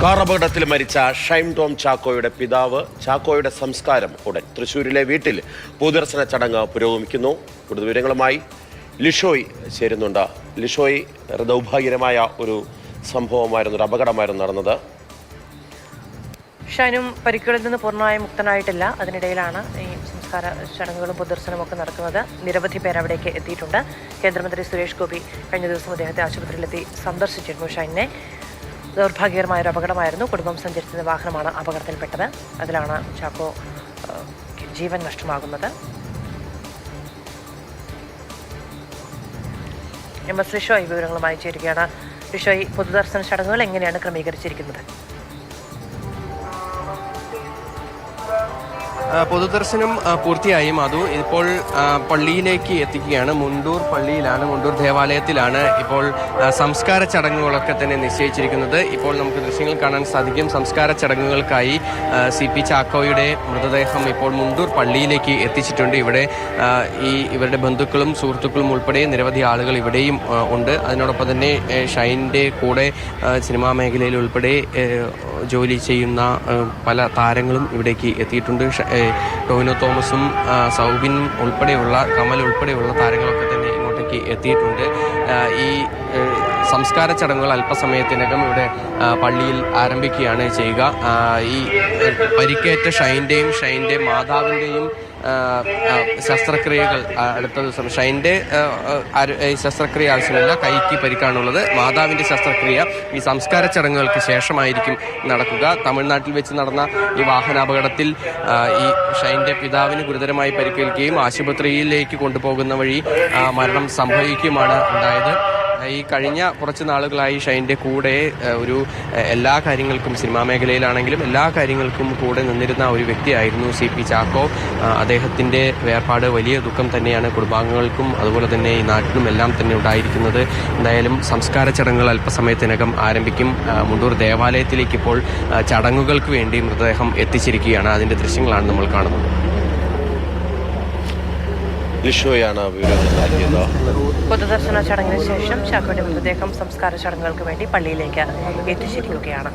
Car അപകടത്തിൽ മരിച്ച ഷൈം Tom ചാക്കോയുടെ പിതാവ് ചാക്കോയുടെ സംസ്കാരം ഉടൻ തൃശൂരിലെ വീട്ടിൽ പൊതുദർശന ചടങ്ങ് പുരോഗമിക്കുന്നു. കൂടുതൽ വിവരങ്ങളുമായി ലിഷോയ് ചേരുന്നുണ്ട്. ലിഷോയ് ദൗഭാഗ്യകരമായ ഒരു സംഭവമായിരുന്നു ഒരു അപകടമായിരുന്നു നടന്നത്. ഷൈനും പരിക്കുകളിൽ നിന്ന് പൂർണമായും മുക്തനായിട്ടില്ല. അതിനിടയിലാണ് ഈ സംസ്കാര ചടങ്ങുകളും പൊതുദർശനവും ഒക്കെ നടക്കുന്നത്. നിരവധി പേർ അവിടേക്ക് എത്തിയിട്ടുണ്ട്. കേന്ദ്രമന്ത്രി സുരേഷ് ഗോപി കഴിഞ്ഞ ദിവസം അദ്ദേഹത്തെ ആശുപത്രിയിലെത്തി സന്ദർശിച്ചിരുന്നു ഷൈനെ ദൗർഭാഗ്യകരമായ ഒരു അപകടമായിരുന്നു. കുടുംബം സഞ്ചരിച്ചിരുന്ന വാഹനമാണ് അപകടത്തിൽപ്പെട്ടത്. അതിലാണ് ചാക്കോ ജീവൻ നഷ്ടമാകുന്നത്. എം എസ് ലിഷോയ് വിവരങ്ങളുമായി ചേരുകയാണ്. ലിഷോയ് പൊതുദർശന ചടങ്ങുകൾ എങ്ങനെയാണ് ക്രമീകരിച്ചിരിക്കുന്നത്? പൊതുദർശനം പൂർത്തിയായി മാധു. ഇപ്പോൾ പള്ളിയിലേക്ക് എത്തിക്കുകയാണ്. മുണ്ടൂർ പള്ളിയിലാണ് മുണ്ടൂർ ദേവാലയത്തിലാണ് ഇപ്പോൾ സംസ്കാര ചടങ്ങുകളൊക്കെ തന്നെ നിശ്ചയിച്ചിരിക്കുന്നത്. ഇപ്പോൾ നമുക്ക് ദൃശ്യങ്ങൾ കാണാൻ സാധിക്കും. സംസ്കാര ചടങ്ങുകൾക്കായി സി പി ചാക്കോയുടെ മൃതദേഹം ഇപ്പോൾ മുണ്ടൂർ പള്ളിയിലേക്ക് എത്തിച്ചിട്ടുണ്ട്. ഇവിടെ ഈ ഇവരുടെ ബന്ധുക്കളും സുഹൃത്തുക്കളും ഉൾപ്പെടെ നിരവധി ആളുകൾ ഇവിടെയും ഉണ്ട്. അതിനോടൊപ്പം തന്നെ ഷൈന്റെ കൂടെ സിനിമാ മേഖലയിൽ ഉൾപ്പെടെ ജോലി ചെയ്യുന്ന പല താരങ്ങളും ഇവിടേക്ക് എത്തിയിട്ടുണ്ട്. ടോവിനോ തോമസും സൗബിനും ഉൾപ്പെടെയുള്ള കമൽ ഉൾപ്പെടെയുള്ള താരങ്ങളൊക്കെ തന്നെ ഇങ്ങോട്ടേക്ക് എത്തിയിട്ടുണ്ട്. ഈ സംസ്കാര ചടങ്ങുകൾ അല്പസമയത്തിനകം ഇവിടെ പള്ളിയിൽ ആരംഭിക്കുകയാണ് ചെയ്യുക. ഈ പരിക്കേറ്റ ഷൈന്റെയും ഷൈന്റെ മാതാവിന്റെയും ശസ്ത്രക്രിയകൾ അടുത്ത ദിവസം ഷൈന്റെ ശസ്ത്രക്രിയ ആവശ്യമില്ല കൈക്ക് പരിക്കാണുള്ളത്. മാതാവിന്റെ ശസ്ത്രക്രിയ ഈ സംസ്കാര ചടങ്ങുകൾക്ക് ശേഷമായിരിക്കും നടക്കുക. തമിഴ്നാട്ടിൽ വെച്ച് നടന്ന ഈ വാഹനാപകടത്തിൽ ഈ ഷൈന്റെ പിതാവിന് ഗുരുതരമായി പരിക്കേൽക്കുകയും ആശുപത്രിയിലേക്ക് കൊണ്ടുപോകുന്ന വഴി മരണം സംഭവിക്കുകയുമാണ് ഉണ്ടായത്. ഈ കഴിഞ്ഞ കുറച്ച് നാളുകളായി ഷൈന്റെ കൂടെ ഒരു എല്ലാ കാര്യങ്ങൾക്കും സിനിമാ മേഖലയിലാണെങ്കിലും എല്ലാ കാര്യങ്ങൾക്കും കൂടെ നിന്നിരുന്ന ഒരു വ്യക്തിയായിരുന്നു സി പി ചാക്കോ. അദ്ദേഹത്തിന്റെ വേർപാട് വലിയ ദുഃഖം തന്നെയാണ് കുടുംബാംഗങ്ങൾക്കും അതുപോലെ തന്നെ ഈ നാട്ടിലും എല്ലാം തന്നെ ഉണ്ടായിരിക്കുന്നത്. എന്തായാലും സംസ്കാര ചടങ്ങുകൾ അല്പസമയത്തിനകം ആരംഭിക്കും. മുണ്ടൂർ ദേവാലയത്തിലേക്ക് ഇപ്പോൾ ചടങ്ങുകൾക്ക് വേണ്ടി മൃതദേഹം എത്തിച്ചിരിക്കുകയാണ്. അതിന്റെ ദൃശ്യങ്ങളാണ് നമ്മൾ കാണുന്നത്. ലിഷോയാണ് വിവരങ്ങൾ നൽകിയത്. പൊതുദർശന ചടങ്ങിന് ശേഷം ചാക്കോയുടെ മൃതദേഹം സംസ്കാര ചടങ്ങുകൾക്ക് വേണ്ടി പള്ളിയിലേക്ക് എത്തിച്ചിരിക്കുകയാണ്.